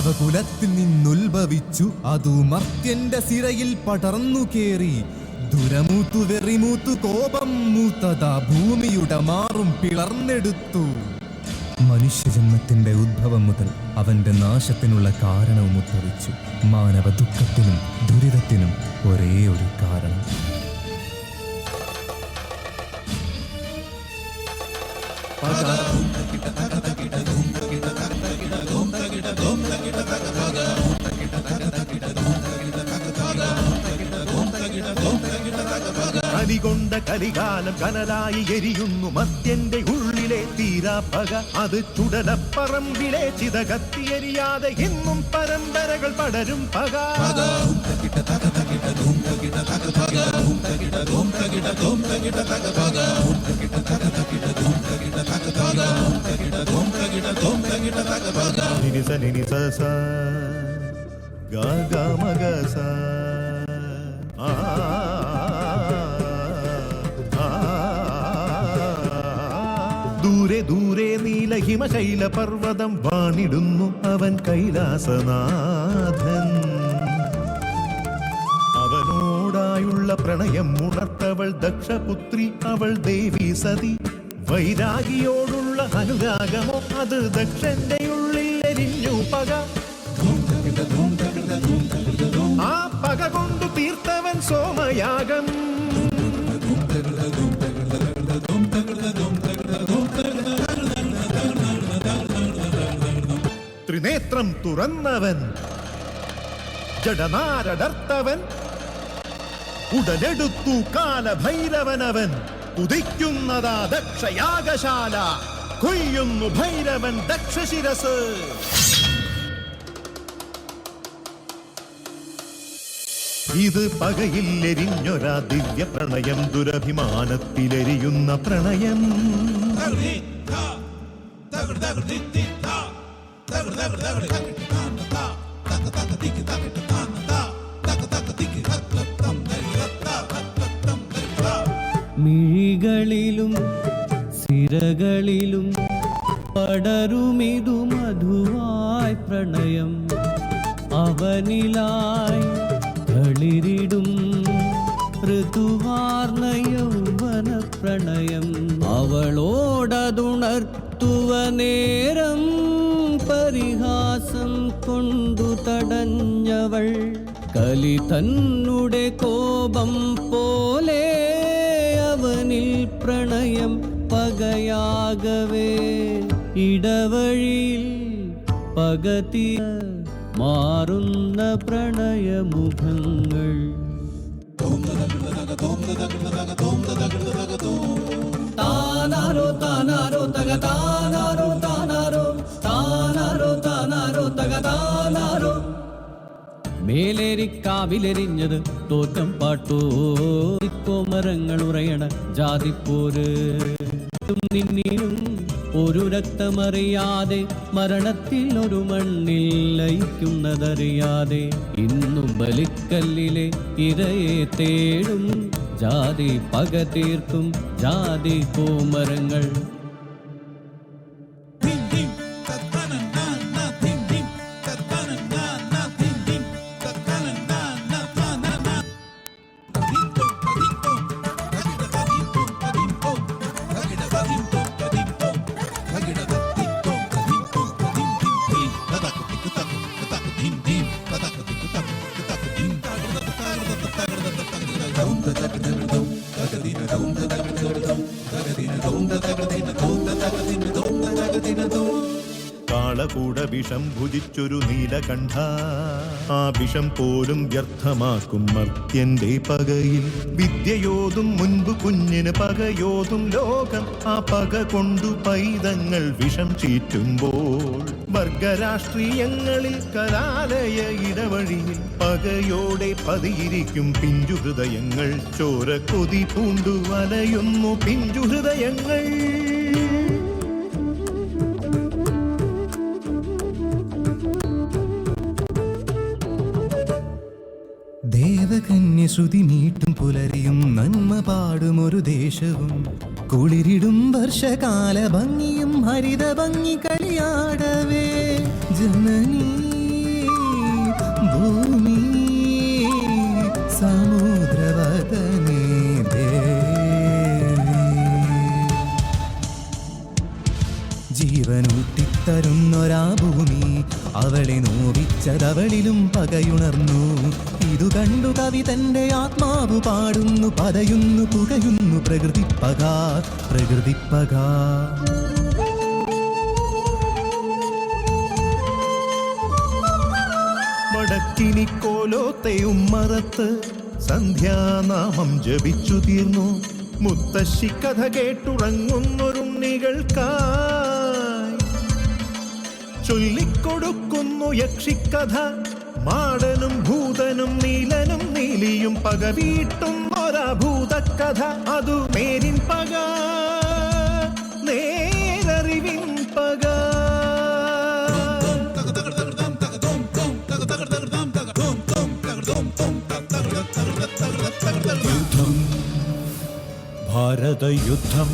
മാനവകുലത്തിൽ നിന്നുത്ഭവിച്ചു അതു മർത്യന്റെ സിരയിൽ പടർന്നു കേറി ദുരമൂത്തു വെറിമൂത്തു കോപം മൂത്തതാ ഭൂമിയുടെ മാറും പിളർന്നെടുത്തു മനുഷ്യജന്മത്തിന്റെ ഉദ്ഭവം മുതൽ അവന്റെ നാശത്തിനുള്ള കാരണവും ഉദ്ഭവിച്ചു മാനവ ദുഃഖത്തിനും ദുരിതത്തിനും ഒരേ ഒരു കാരണം കലികൊണ്ട കലികാലം കനലായി എരിയുന്നു മദ്യന്റെ ഉള്ളിലെ തീരാപ്പക അത് ചുടലപ്പറമ്പിലെ ചിത കത്തിയെരിയാതെ എന്നും പരമ്പരകൾ പടരും പക. സ. ഗ ഗ മ ഗ ദൂരെ ദൂരെ നീലഹിമശൈല പർവതം വാണിടുന്നു അവൻ കൈലാസനാഥൻ. അവനോടായുള്ള പ്രണയം ഉണർത്തവൾ ദക്ഷപുത്രി അവൾ ദേവി സതി. വൈരാഗിയോടുള്ള അനുരാഗമോ അത് ദക്ഷന്റെ ഉള്ളിൽ എരിഞ്ഞു പക. ആ പക കൊണ്ടു തീർത്തവൻ സോമയാഗം. ത്രിനേത്രം തുറന്നവൻ. ജഡനാരടർത്തവൻ. ഉടലെടുത്തു കാലഭൈരവനവൻ. ഉദിക്കുന്നതാ ദക്ഷയാഗശാല. കൊയ്യുന്നു ഭൈരവൻ ദക്ഷശിരസ്. ഇത് പകയില്ലെരിഞ്ഞൊരാ ദിവ്യ പ്രണയം. ദുരഭിമാനത്തിലെരിയുന്ന പ്രണയം മിഴികളിലും സിരകളിലും പടരുമിതു മധുവായി പ്രണയം. അവനിലായി കളിരിടും ഋതുവാർന്ന യൗവന പ്രണയം അവളോടതുണർത്തുവ നേരം പരിഹാസം കൊണ്ടു തടഞ്ഞവൾ കലി തന്നുടെ കോപം പോലെ അവനിൽ പ്രണയം പകയാകവേ. ഇടവഴിയിൽ പകതി മാറുന്ന പ്രണയമുഖങ്ങൾ. താനാരോ താനാരോ തക താനാരോ മേലേരിക്കാവിലെരിഞ്ഞത് തോറ്റം പാട്ടോ. കോമരങ്ങൾ ഉറയണ ജാതിപ്പോര് നിന്നിലും ഒരു രക്തമറിയാതെ മരണത്തിൽ ഒരു മണ്ണിൽ ലയിക്കുന്നതറിയാതെ ഇന്നും ബലിക്കല്ലിലെ ഇരയെ തേടും. ജാതി പക തീർക്കും ജാതി കോമരങ്ങൾ. കാളകൂട വിഷം ഭുജിച്ചൊരു നീലകണ്ഠ. ആ വിഷം പോലും വ്യർത്ഥമാക്കും മർത്യന്റെ പകയിൽ. വിദ്യയോതും മുൻപ് കുഞ്ഞിന് പകയോതും ലോകം ആ പക കൊണ്ടു പൈതങ്ങൾ വിഷം ചീറ്റുമ്പോൾ. വർഗരാഷ്ട്രീയങ്ങളിൽ കലാലയ ഇടവഴിയിൽ പകയോടെ പതിയിരിക്കും പിഞ്ചു ഹൃദയങ്ങൾ ചോര കൊതി പൂണ്ടു വലയുന്നു പിഞ്ചു ഹൃദയങ്ങൾ ദേവകന്യ ശ്രുതി മീട്ടും പുലരിയും നന്മ പാടും ഒരു ദേശവും. കുളിരിടും വർഷകാല ഭംഗിയും ഹരിത ഭംഗി കളിയാടവേ. ജനനീ ഭൂമി സമുദ്രവദനേ ജീവനൂട്ടിത്തരുന്നൊരാ ഭൂമി അവളെ നോവിച്ചതവളിലും പകയുണർന്നു. ഇതു കണ്ടു കവി തന്റെ ആത്മാവ് പാടുന്നു പതയുന്നു പുകയുന്നു പ്രകൃതി പക പ്രകൃതി കോലോത്തയും മറത്ത് സന്ധ്യാനാമം ജപിച്ചു തീർന്നു. മുത്തശ്ശി കഥ കേട്ടുറങ്ങുന്നൊരുണ്ണികൾക്കായി. ചൊല്ലിക്കൊടുക്കുന്നു യക്ഷിക്കഥ മാടനും ഭൂതനും നീലനും നീലിയും പക വീട്ടുന്നൊരാ ഭൂതക്കഥ അതു മേരിൻ പക നേരറിവിൻ ഭാരതയുദ്ധം.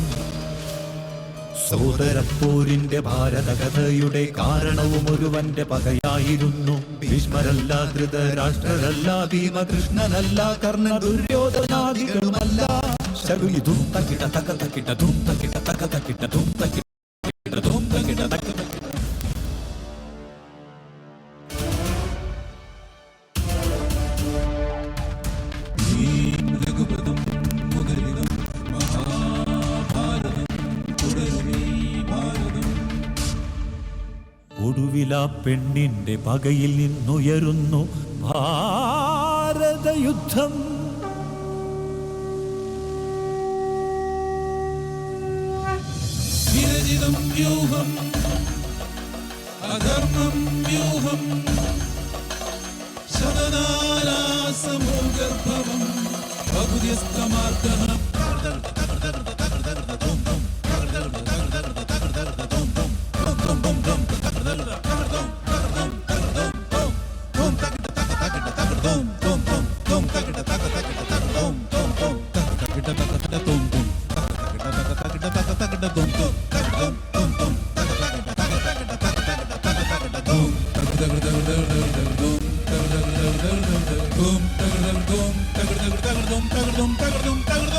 സോദരപ്പോരിന്റെ ഭാരതകഥയുടെ കാരണവും ഒരുവന്റെ പകയായിരുന്നു. ഭീഷ്മരല്ല ധൃതരാഷ്ട്രരല്ല ഭീമകൃഷ്ണനല്ല കർണ ദുര്യോധനാദികളുമല്ല. ശകുനി ധും തക്കിട തക തക്കിട ധും തക്കിട തക തക്കിട ധും തക്കിട ഒടുവില പെണ്ണിന്റെ പകയിൽ നിന്നുയരുന്നു ഭാരതയുദ്ധം. വിരചിതം വ്യൂഹം അധർമ്മം വ്യൂഹം ശതനാരാസമോഗർഭവം tagordón, tagordón, tagordón, tagordón.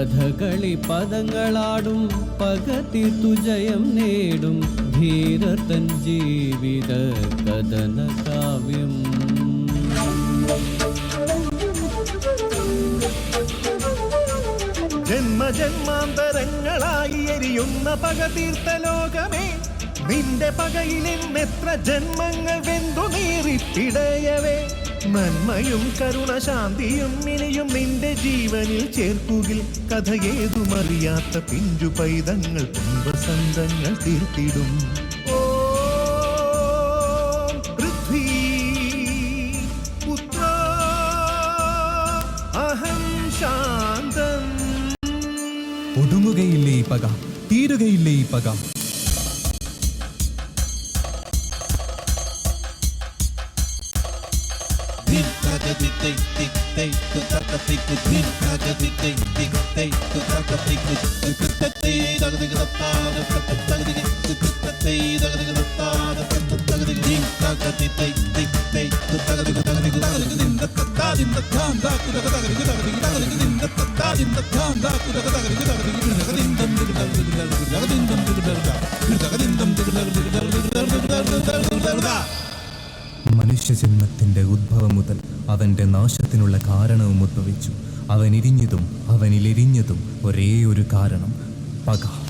Kathakali പദങ്ങളാടും പകത്തി ജയം നേടും ധീരർ തൻ ജീവിത കഥന കാവ്യം ജന്മജന്മാന്തരങ്ങളായി എരിയുന്ന പക തീർത്ത ലോകമേ നിന്റെ പകയിൽ എത്ര ജന്മങ്ങൾ വെന്തു നീറിപ്പിടയവേ നന്മയും കരുണ ശാന്തിയും ഇനിയും നിന്റെ ജീവനിൽ ചേർക്കുകിൽ. കഥ ഏതുമറിയാത്ത പിഞ്ചു പൈതങ്ങൾ പുൻവസന്തങ്ങൾ തീർത്തിടും. ഒടുങ്ങുകയില്ലേ ഈ പക? തീരുകയില്ലേ ഈ പക? മനുഷ്യജന്മത്തിന്റെ ഉദ്ഭവം മുതൽ അവന്റെ നാശത്തിനുള്ള കാരണവും ഉദ്ഭവിച്ചു അവൻ ഇരിഞ്ഞതും അവനിലെരിഞ്ഞതും ഒരേ ഒരു കാരണം പക.